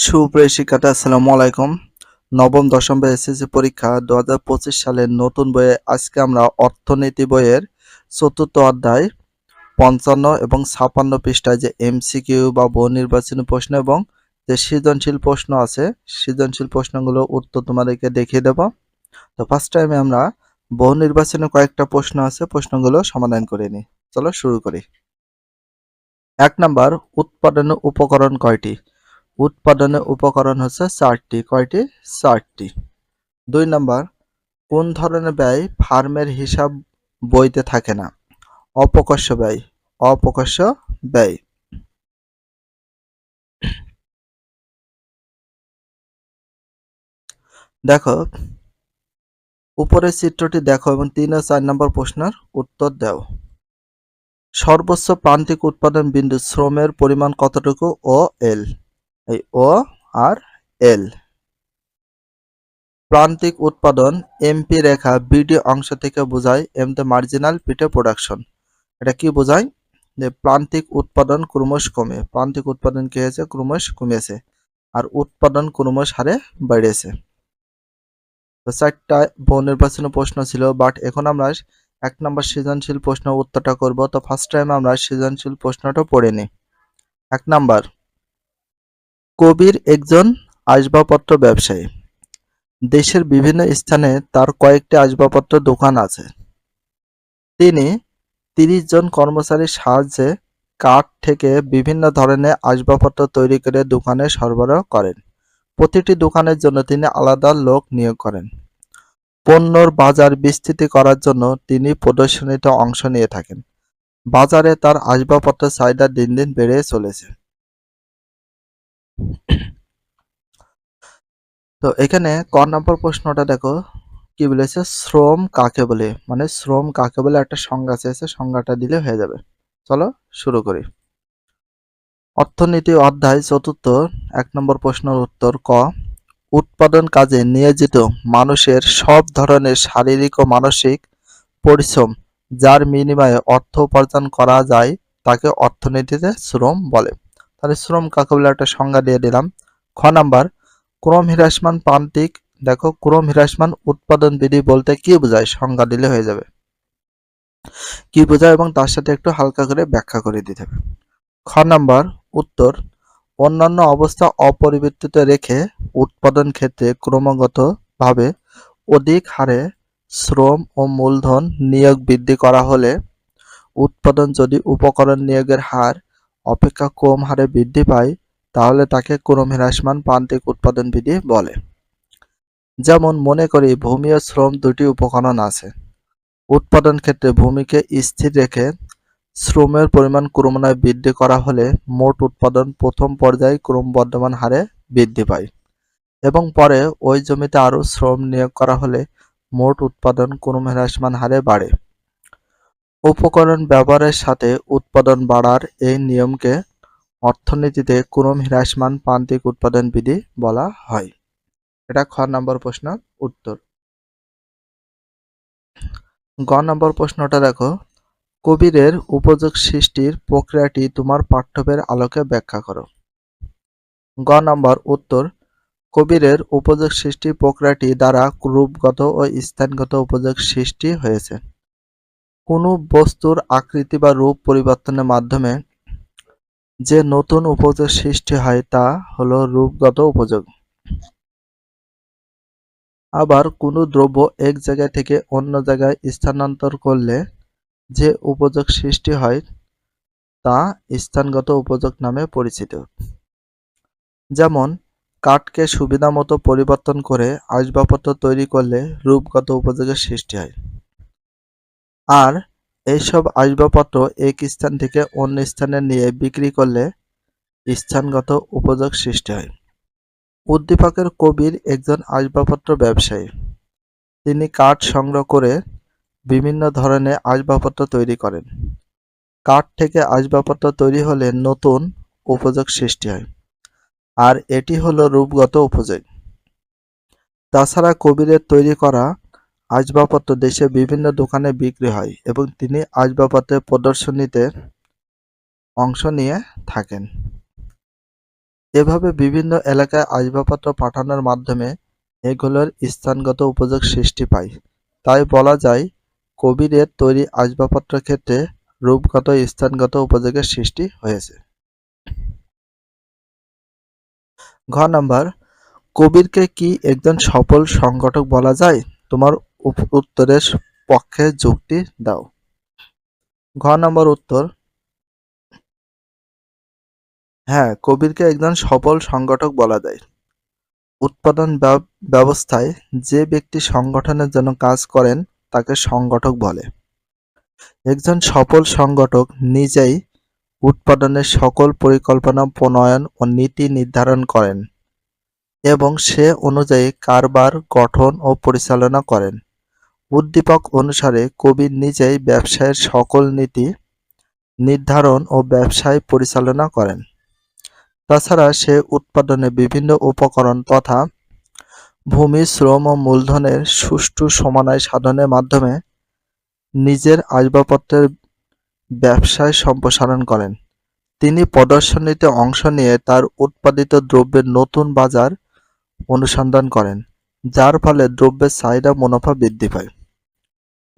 সুপ্রিয় শিক্ষার্থী, আসসালামু আলাইকুম। নবম, দশম এসএসসি পরীক্ষা দু হাজার পঁচিশ সালের নতুন বইয়ে আজকে আমরা অর্থনীতি বইয়ের চতুর্থ অধ্যায় পঞ্চান্ন এবং ছাপান্ন পৃষ্ঠায় যে এমসিকিউ বা বহু নির্বাচনী প্রশ্ন এবং যে সৃজনশীল প্রশ্ন আছে, সৃজনশীল প্রশ্নগুলো উত্তর তোমাদেরকে দেখিয়ে দেব। তো ফার্স্ট টাইমে আমরা বহু নির্বাচনে কয়েকটা প্রশ্ন আছে, প্রশ্নগুলো সমাধান করে নিই। চলো শুরু করি। এক নাম্বার উৎপাদন উপকরণ কয়টি? উৎপাদনের উপকরণ হচ্ছে চারটি। কয়টি? চারটি। দুই নাম্বার, কোন ধরনের ব্যয় ফার্মের হিসাব বইতে থাকে না? অপকর্ষ ব্যয়। অপকর্ষ ব্যয়। দেখো উপরের চিত্রটি দেখো এবং তিন ও চার নম্বর প্রশ্নের উত্তর দাও। সর্বোচ্চ প্রান্তিক উৎপাদন বিন্দু শ্রমের পরিমাণ কতটুকু? ও এল। এই ও আর এল প্রান্তিক উৎপাদন এমপি রেখা বিডি অংশ থেকে বোঝায় এম দ্য মার্জিনাল পিটে প্রোডাকশন এটা কি বোঝায়? যে প্রান্তিক উৎপাদন ক্রমশ কমে। প্রান্তিক উৎপাদন কি হয়েছে? ক্রমশ কমেছে। আর উৎপাদন ক্রমশ হারে বেড়েছে চারটা বহু নির্বাচনী প্রশ্ন ছিল বাট এখন আমরা এক নম্বর সৃজনশীল প্রশ্ন উত্তরটা করব। তো ফার্স্ট টাইম আমরা সৃজনশীল প্রশ্নটা পড়ে নিই। এক নাম্বার কবির একজন আসবাবপত্র ব্যবসায়ী। দেশের বিভিন্ন স্থানে তার কয়েকটি আসবাবপত্র দোকান আছে। তিনি তিরিশ জন কর্মচারীর সাহায্যে কাঠ থেকে বিভিন্ন ধরনের আসবাবপত্র তৈরি করে দোকানে সরবরাহ করেন। প্রতিটি দোকানের জন্য তিনি আলাদা লোক নিয়োগ করেন। পণ্যর বাজার বিস্তৃতি করার জন্য তিনি প্রদর্শনীতে অংশ নিয়ে থাকেন। বাজারে তার আসবাবপত্রের চাহিদা দিন দিন বেড়ে চলেছে। তো এখানে ক নম্বর প্রশ্নটা দেখো, কি বলেছে? শ্রম কাকে বলে? মানে শ্রম কাকে বলে? একটা সংজ্ঞা চেয়েছে সংজ্ঞাটা দিলে হয়ে যাবে। চলো শুরু করি। অর্থনীতি অধ্যায় চতুর্থ, এক নম্বর প্রশ্নের উত্তর ক। উৎপাদন কাজে নিয়োজিত মানুষের সব ধরনের শারীরিক ও মানসিক পরিশ্রম, যার বিনিময়ে অর্থ উপার্জন করা যায়, তাকে অর্থনীতিতে শ্রম বলে। তাহলে শ্রম কাকে একটা সংজ্ঞা দিয়ে দিলাম। খ নাম্বার, ক্রম হ্রাসমান প্রান্তিক, দেখো ক্রম হ্রাসমান উৎপাদন বিধি বলতে কি বোঝায়? সংজ্ঞা দিলে হয়ে যাবে। কি বোঝায় এবং তার সাথে একটু হালকা করে ব্যাখ্যা করে দিতে হবে। খ নাম্বার, উত্তর, অন্যান্য অবস্থা অপরিবর্তিত রেখে উৎপাদন ক্ষেত্রে ক্রমাগতভাবে অধিক হারে শ্রম ও মূলধন নিয়োগ বৃদ্ধি করা হলে উৎপাদন যদি উপকরণ নিয়োগের হার অপেক্ষা কম হারে বৃদ্ধি পায়, তাহলে তাকে ক্রম হ্রাসমান প্রান্তিক উৎপাদন বিধি বলে। যেমন মনে করি ভূমি ও শ্রম দুটি উপকরণ আছে। উৎপাদন ক্ষেত্রে ভূমিকে স্থির রেখে শ্রমের পরিমাণ ক্রমান্বয়ে বৃদ্ধি করা হলে মোট উৎপাদন প্রথম পর্যায়ে ক্রমবর্ধমান হারে বৃদ্ধি পায়। এবং পরে ওই জমিতে আরও শ্রম নিয়োগ করা হলে মোট উৎপাদন ক্রম হ্রাসমান হারে বাড়ে। উপকরণ ব্যবহারের সাথে উৎপাদন বাড়ার এই নিয়মকে অর্থনীতিতে ক্রম হ্রাসমান প্রান্তিক উৎপাদন বিধি বলা হয়। এটা খ নম্বর প্রশ্ন উত্তর। গ নম্বর প্রশ্নটা দেখো। কবিরের উপযোগ সৃষ্টির প্রক্রিয়াটি তোমার পাঠ্যবের আলোকে ব্যাখ্যা করো। গ নম্বর উত্তর। কবিরের উপযোগ সৃষ্টি প্রক্রিয়াটি দ্বারা রূপগত ও স্থানগত উপযোগ সৃষ্টি হয়েছে। কোনো বস্তুর আকৃতি বা রূপ পরিবর্তনের মাধ্যমে যে নতুন উপযোগ সৃষ্টি হয় তা হলো রূপগত উপযোগ। আবার কোনো দ্রব্য এক জায়গা থেকে অন্য জায়গায় স্থানান্তর করলে যে উপযোগ সৃষ্টি হয় তা স্থানগত উপযোগ নামে পরিচিত। যেমন, কাঠকে সুবিধামতো পরিবর্তন করে আসবাবপত্র তৈরি করলে রূপগত উপযোগের সৃষ্টি হয়। আর এইসব আসবাবপত্র এক স্থান থেকে অন্য স্থানে নিয়ে বিক্রি করলে স্থানগত উপযোগ সৃষ্টি হয়। উদ্দীপকের কবির একজন আসবাবপত্র ব্যবসায়ী। তিনি কাঠ সংগ্রহ করে বিভিন্ন ধরনের আসবাবপত্র তৈরি করেন। কাঠ থেকে আসবাবপত্র তৈরি হলে নতুন উপযোগ সৃষ্টি হয়। আর এটি হলো রূপগত উপযোগ। তাছাড়া কবিরের তৈরি করা আসবাবপত্র দেশে বিভিন্ন দোকানে বিক্রি হয় এবং তিনি আসবাবপত্রের প্রদর্শনীতে অংশ নিয়ে থাকেন। এভাবে বিভিন্ন এলাকায় আসবাবপত্র পাঠানোর মাধ্যমে এগুলোর স্থানগত উপযোগ সৃষ্টি পায়। তাই বলা যায়, কবিরের তৈরি আসবাবপত্র ক্ষেত্রে রূপগত স্থানগত উপযোগের সৃষ্টি হয়েছে। ঘ নাম্বার, কবিরকে কি একজন সফল সংগঠক বলা যায়? তোমার উত্তরের পক্ষে যুক্তি দাও। ঘ নম্বর উত্তর। হ্যাঁ কবিরকে একজন সফল সংগঠক বলা যায়। উৎপাদন ব্যব- ব্যবস্থায় যে ব্যক্তি সংগঠনের জন্য কাজ করেন, তাকে সংগঠক বলে। একজন সফল সংগঠক নিজেই উৎপাদনের সকল পরিকল্পনা, প্রণয়ন ও নীতি নির্ধারণ করেন এবং সে অনুযায়ী কারবার, গঠন ও পরিচালনা করেন। উদ্দীপক অনুসারে কবির নিজেই ব্যবসায়ের সকল নীতি নির্ধারণ ও ব্যবসায় পরিচালনা করেন। তাছাড়া সে উৎপাদনে বিভিন্ন উপকরণ তথা ভূমি, শ্রম ও মূলধনের সুষ্ঠু সমানায় সাধনের মাধ্যমে নিজের আসবাবপত্রের ব্যবসায় সম্প্রসারণ করেন। তিনি প্রদর্শনীতে অংশ নিয়ে তার উৎপাদিত দ্রব্যের নতুন বাজার অনুসন্ধান করেন, যার ফলে দ্রব্যের চাহিদা মুনাফা বৃদ্ধি পায়।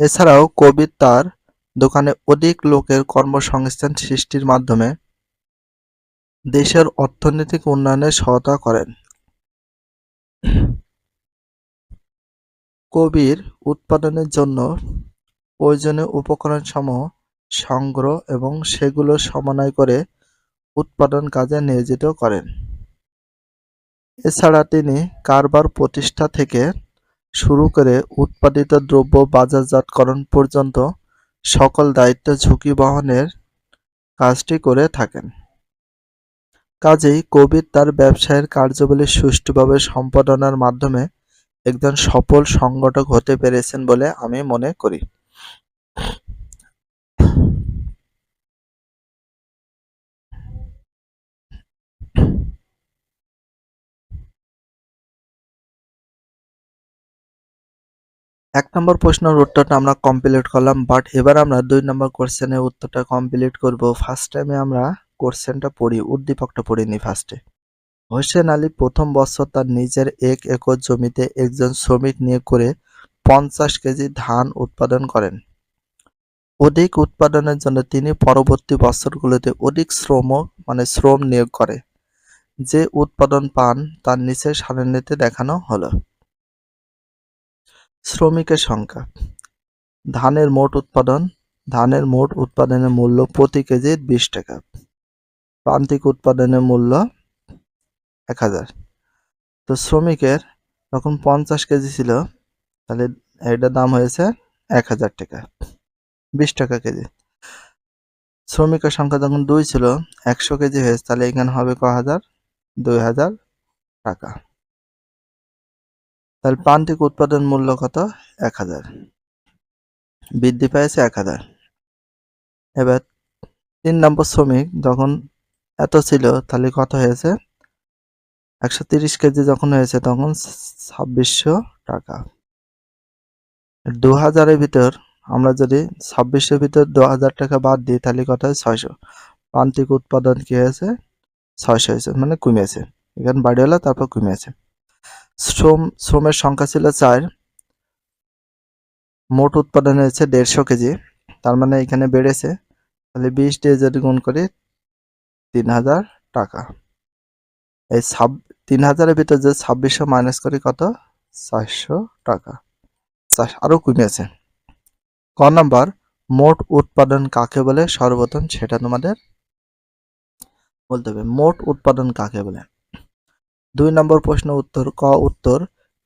এছাড়াও কবির তার দোকানে অধিক লোকের কর্মসংস্থান সৃষ্টির মাধ্যমে দেশের অর্থনৈতিক উন্নয়নে সহায়তা করেন। কবির উৎপাদনের জন্য প্রয়োজনীয় উপকরণসমূহ সংগ্রহ এবং সেগুলো সমন্বয় করে উৎপাদন কাজে নিয়োজিত করেন। এছাড়া তিনি কারবার প্রতিষ্ঠা থেকে শুরু করে উৎপাদিত দ্রব্য বাজারজাতকরণ পর্যন্ত সকল দায়িত্ব ঝুঁকি বহনের কাজটি করে থাকেন। কাজেই কবির তার ব্যবসায়ের কার্যাবলী সুষ্ঠুভাবে সম্পাদনার মাধ্যমে একজন সফল সংগঠক হতে পেরেছেন বলে আমি মনে করি। এক নম্বর প্রশ্নের উত্তরটা আমরা কমপ্লিট করলাম বাট এবার আমরা দুই নম্বর কোশ্চেনের উত্তরটা কমপ্লিট করব। ফার্স্ট টাইমে আমরা কোশ্চেনটা পড়ি, উদ্দীপকটা পড়িনি ফার্স্টে হোসেন আলী প্রথম বছর তার নিজের এক একর জমিতে একজন শ্রমিক নিয়োগ করে পঞ্চাশ কেজি ধান উৎপাদন করেন। অধিক উৎপাদনের জন্য তিনি পরবর্তী বছরগুলোতে অধিক শ্রম মানে শ্রম নিয়োগ করে। যে উৎপাদন পান, তার নিচে সারণীতে দেখানো হলো। শ্রমিকের সংখ্যা। ধানের মোট উৎপাদন, ধানের মোট উৎপাদনের মূল্য প্রতি কেজি বিশ টাকা। প্রান্তিক উৎপাদনের মূল্য এক হাজার। তো শ্রমিকের যখন পঞ্চাশ কেজি ছিল, তাহলে এটার দাম হয়েছে এক হাজার টাকা, বিশ টাকা কেজি। শ্রমিকের সংখ্যা যখন দুই ছিল, একশো কেজি হয়েছে, তাহলে এখানে হবে ক হাজার? দুই হাজার টাকা। তাহলে প্রান্তিক উৎপাদন মূল্য কত? এক হাজার। বৃদ্ধি পেয়েছে এক হাজার। এবার তিন নম্বর শ্রমিক যখন এত ছিল, তাহলে কত হয়েছে? একশো তিরিশ কেজি যখন হয়েছে, তখন ছাব্বিশশো টাকা। দু হাজারের ভিতর আমরা যদি ছাব্বিশের ভিতর দু হাজার টাকা বাদ দিই, তাহলে কত হয়? ছয়শো। প্রান্তিক উৎপাদন কি হয়েছে? ছয়শো হয়েছে মানে কমেছে। এখানে বাড়ি হলো তারপর কমেছে। শ্রম, শ্রমের সংখ্যা ছিল চার। মোট উৎপাদন হয়েছে দেড়শো কেজি। তার মানে এখানে বেড়েছে। তাহলে বিশ দিয়ে যদি গুণ করি, তিন হাজার টাকা। এই ছাব, তিন হাজারের ভিতর যে ছাব্বিশশো মাইনাস করি কত? চারশো টাকা। আরও কমেছে ক নাম্বার, মোট উৎপাদন কাকে বলে? সর্বপ্রথম সেটা তোমাদের বলতে হবে। মোট উৎপাদন কাকে বলে? দুই নম্বর প্রশ্ন উত্তর, ক উত্তর।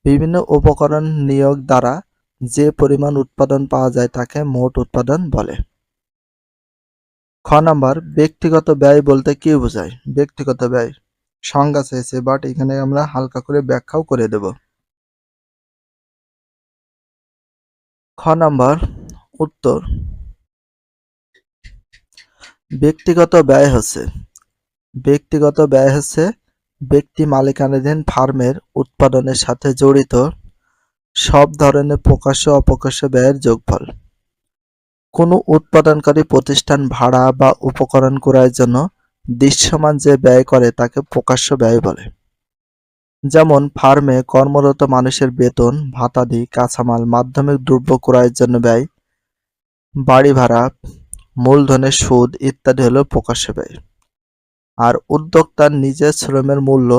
বিভিন্ন উপকরণ নিয়োগ দ্বারা যে পরিমাণ উৎপাদন পাওয়া যায় তাকে মোট উৎপাদন বলে। খ নাম্বার, ব্যক্তিগত ব্যয় বলতে কি বোঝায়? ব্যক্তিগত ব্যয়। সংজ্ঞা চেয়েছে বাট এখানে আমরা হালকা করে ব্যাখ্যাও করে দেব। খ নাম্বার, উত্তর। ব্যক্তিগত ব্যয় হচ্ছে। ব্যক্তিগত ব্যয় হচ্ছে ব্যক্তি মালিকানাধীন ফার্মের উৎপাদনের সাথে জড়িত সব ধরনের প্রকাশ্য অপ্রকাশ্য ব্যয়ের যোগফল। কোনো উৎপাদনকারী প্রতিষ্ঠান ভাড়া বা উপকরণ ক্রয়ের জন্য দৃশ্যমান যে ব্যয় করে তাকে প্রকাশ্য ব্যয় বলে। যেমন, ফার্মে কর্মরত মানুষের বেতন, ভাতাদি, কাঁচামাল, মাধ্যমিক দ্রব্য ক্রয়ের জন্য ব্যয়, বাড়ি ভাড়া, মূলধনের সুদ ইত্যাদি হলো প্রকাশ্য ব্যয়। আর উদ্যোক্তার নিজের শ্রমের মূল্য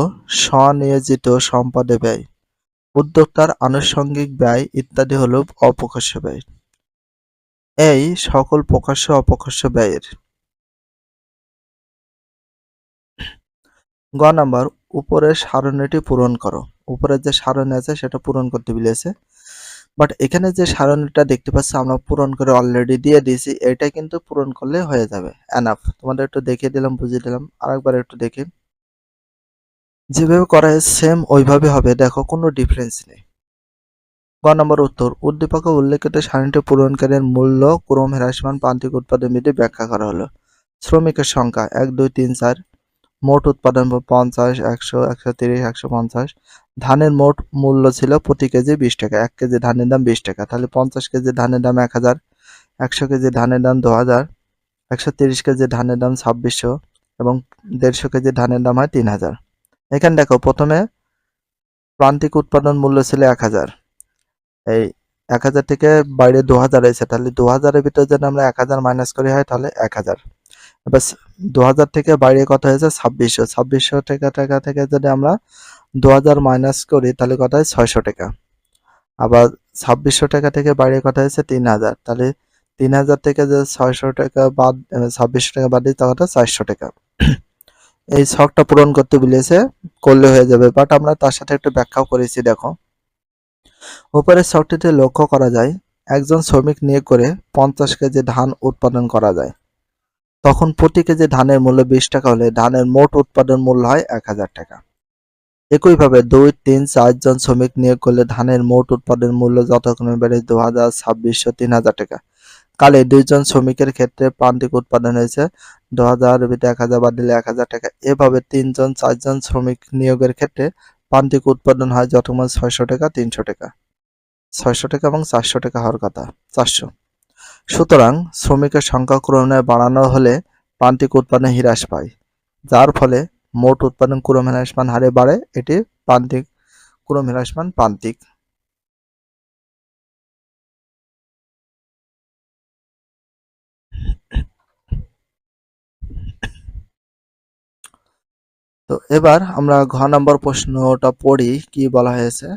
স্বনিয়োজিত সম্পদে ব্যয়। উদ্যোক্তার আনুষঙ্গিক ব্যয় ইত্যাদি হলো অপ্রকাশ্য ব্যয়। এই সকল প্রকাশ্য অপ্রকাশ্য ব্যয়ের। গ নাম্বার, উপরের সারণীটি পূরণ করো। উপরের যে সারণী আছে, সেটা পূরণ করতে বলেছে। বাট এখানে যে সারণীটা দেখতে পাচ্ছি, আমরা পূরণ করে অলরেডি দিয়ে দিয়েছি, এটা কিন্তু পূরণ করলে হয়ে যাবে। এনাফ তোমাদের একটু দেখিয়ে দিলাম, বুঝিয়ে দিলাম। আরেকবার একটু দেখি। যেভাবে করা সেম ওইভাবে হবে। দেখো, কোনো ডিফারেন্স নেই। গ নম্বর উত্তর। উদ্দীপকে উল্লেখিত সারণীটি পূরণকারীর মূল্য, ক্রম, হ্রাসমান, প্রান্তিক উৎপাদন বিধি ব্যাখ্যা করা হলো। শ্রমিকের সংখ্যা, এক, দুই, তিন, চার। মোট উৎপাদন পঞ্চাশ, একশো একশো তিরিশ, একশো পঞ্চাশ। ধানের মোট মূল্য ছিল প্রতি কেজি বিশ টাকা। এক কেজি ধানের দাম বিশ টাকা। তাহলে পঞ্চাশ কেজি ধানের দাম এক হাজার, একশো কেজি ধানের দাম দু হাজার, একশো তিরিশ কেজি ধানের দাম ছাব্বিশশো এবং দেড়শো কেজি ধানের দাম হয় তিন হাজার। এখানে দেখো, প্রথমে প্রান্তিক উৎপাদন মূল্য ছিল এক হাজার। এই এক হাজার থেকে বাইরে দু হাজার এসে তাহলে দু হাজারের ভিতরে যদি আমরা এক হাজার মাইনাস করি হয়, তাহলে এক হাজার। এবার দু হাজার থেকে বাইরে কত হয়েছে? ছাব্বিশশো। ছাব্বিশশো টাকা টাকা থেকে যদি আমরা দু হাজার মাইনাস করি, তাহলে কত হয় ছয়শো টাকা। আবার ছাব্বিশশো টাকা থেকে বাইরে কত হয়েছে? তিন হাজার। তাহলে তিন হাজার থেকে যে ছয়শো টাকা বাদ ছাব্বিশশো টাকা বাদ দিই তাহলে চারশো টাকা। এই ছকটা পূরণ করতে বলেছে করলে হয়ে যাবে। বাট আমরা তার সাথে একটু ব্যাখ্যাও করেছি, দেখো। উপরের ছকটিতে লক্ষ্য করা যায়, একজন শ্রমিক নিয়োগ করে পঞ্চাশ কেজি ধান উৎপাদন করা যায়। তখন প্রতি কেজি ধানের মূল্য বিশ টাকা হলে ধানের মোট উৎপাদন মূল্য হয় এক হাজার টাকা। একইভাবে দুই, তিন চারজন শ্রমিক নিয়োগ করলে ধানের মোট উৎপাদন মূল্য যথাক্রমে বেড়ে দু হাজার ছাব্বিশশো তিন হাজার টাকা। কালে দুইজন শ্রমিকের ক্ষেত্রে প্রান্তিক উৎপাদন হয়েছে দু হাজার এক হাজার, বাদ দিলে এক হাজার টাকা। এভাবে তিনজন চারজন শ্রমিক নিয়োগের ক্ষেত্রে প্রান্তিক উৎপাদন হয় যথাক্রমে ছয়শো টাকা, তিনশো টাকা। ছয়শো টাকা এবং চারশো টাকা হওয়ার কথা, চারশো। সুতরাং শ্রমিকের সংখ্যা ক্রমে বাড়ানো হলে প্রান্তিক উৎপাদন হ্রাস পায়, যার ফলে মোট উৎপাদন ক্রম হ্রাসমান হারে বাড়ে। এটি প্রান্তিক, ক্রম হ্রাসমান প্রান্তিক। তো এবার আমরা ঘ নম্বর প্রশ্নটা পড়ি, কি বলা হয়েছে?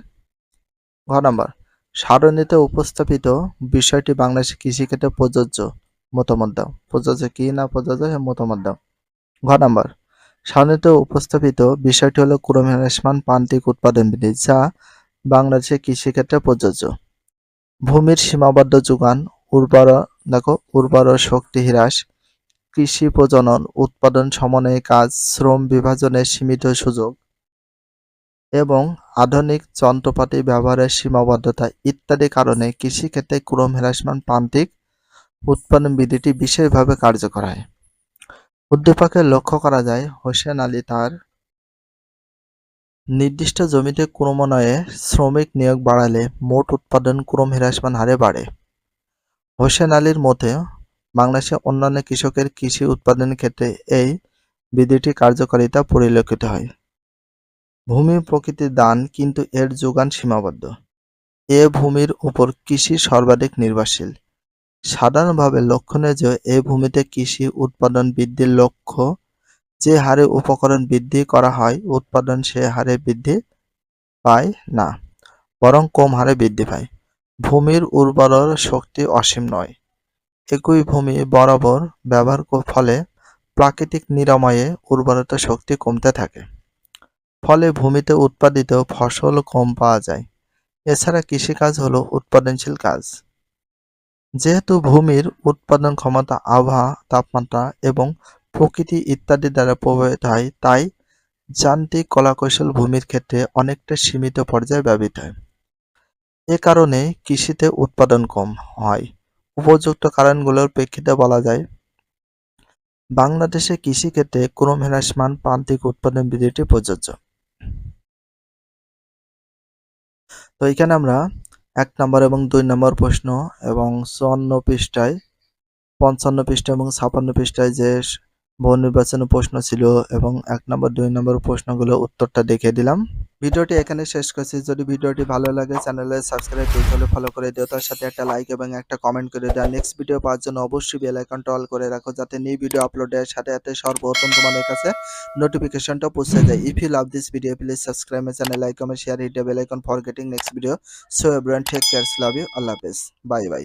ঘ নম্বর, সারণীতে উপস্থাপিত বিষয়টি বাংলাদেশের কৃষিক্ষেত্রে প্রযোজ্য মতামত দাও। প্রযোজ্য কি না প্রযোজ্য মতামত দাও। ঘ নম্বর সারণীতে উপস্থাপিত বিষয়টি হলো ক্রম হ্রাসমান প্রান্তিক উৎপাদন বিধি, যা বাংলাদেশের কৃষিক্ষেত্রে প্রযোজ্য। ভূমির সীমাবদ্ধ যোগান, উর্বর, দেখো, উর্বর শক্তি হ্রাস, কৃষি প্রজনন, উৎপাদন সমন্বয়ে কাজ, শ্রম বিভাজনের সীমিত সুযোগ এবং আধুনিক যন্ত্রপাতি ব্যবহারের সীমাবদ্ধতা ইত্যাদি কারণে কৃষিক্ষেত্রে ক্রম হ্রাসমান প্রান্তিক উৎপাদন বিধিটি বিশেষভাবে কার্যকর হয়। উদ্দীপকে লক্ষ্য করা যায়, হোসেন আলী তার নির্দিষ্ট জমিতে ক্রমান্বয়ে শ্রমিক নিয়োগ বাড়ালে মোট উৎপাদন ক্রম হ্রাসমান হারে বাড়ে। হোসেন আলীর মতে, বাংলাদেশে অন্যান্য কৃষকের কৃষি উৎপাদনের ক্ষেত্রে এই বিধিটি কার্যকারিতা পরিলক্ষিত হয়। ভূমি প্রকৃতির দান কিন্তু এর যোগান সীমাবদ্ধ। এ ভূমির উপর কৃষি সর্বাধিক নির্ভরশীল। সাধারণভাবে লক্ষণীয় যে এই ভূমিতে কৃষি উৎপাদন বৃদ্ধির লক্ষ্য, যে হারে উপকরণ বৃদ্ধি করা হয়, উৎপাদন সে হারে বৃদ্ধি পায় না, বরং কম হারে বৃদ্ধি পায়। ভূমির উর্বর শক্তি অসীম নয়। একই ভূমি বরাবর ব্যবহার ফলে প্রাকৃতিক নিরাময়ে উর্বরতা শক্তি কমতে থাকে। ফলে ভূমিতে উৎপাদিত ফসল কম পাওয়া যায়। এছাড়া কৃষিকাজ হলো উৎপাদনশীল কাজ। যেহেতু ভূমির উৎপাদন ক্ষমতা আবহাওয়া তাপমাত্রা এবং প্রকৃতি ইত্যাদি দ্বারা প্রভাবিত হয়, তাই যান্ত্রিক কলাকৌশল ভূমির ক্ষেত্রে অনেকটা সীমিত পর্যায়ে ব্যবহৃত হয়। এ কারণে কৃষিতে উৎপাদন কম হয়। উপযুক্ত কারণগুলোর প্রেক্ষিতে বলা যায়, বাংলাদেশে কৃষিক্ষেত্রে ক্রম হ্রাসমান প্রান্তিক উৎপাদন বিধিটি প্রযোজ্য। তো এখানে আমরা এক নম্বর এবং দুই নম্বর প্রশ্ন এবং চুয়ান্ন পৃষ্ঠায়, পঞ্চান্ন পৃষ্ঠা এবং ছাপান্ন পৃষ্ঠায় যে বহু নির্বাচনী প্রশ্ন ছিল এবং এক নম্বর, দুই নম্বর প্রশ্নগুলো উত্তরটা দেখে দিলাম। ভিডিওটি এখানে শেষ করছি। যদি ভিডিওটি ভালো লাগে, চ্যানেলে সাবস্ক্রাইব করতে ফলো করে দিও। তার সাথে একটা লাইক এবং একটা কমেন্ট করে দেওয়া নেক্সট ভিডিও পাওয়ার জন্য অবশ্যই বেল আইকনটা অল করে রাখো যাতে নিউ ভিডিও আপলোডের সাথে সাথে সর্বপ্রথম তোমাদের কাছে নোটিফিকেশনটা পৌঁছে যায়। If you love this video please subscribe my channel like comment share hit bell icon for getting next video so everyone take cares love you আল্লাহ হাফেজ বাই বাই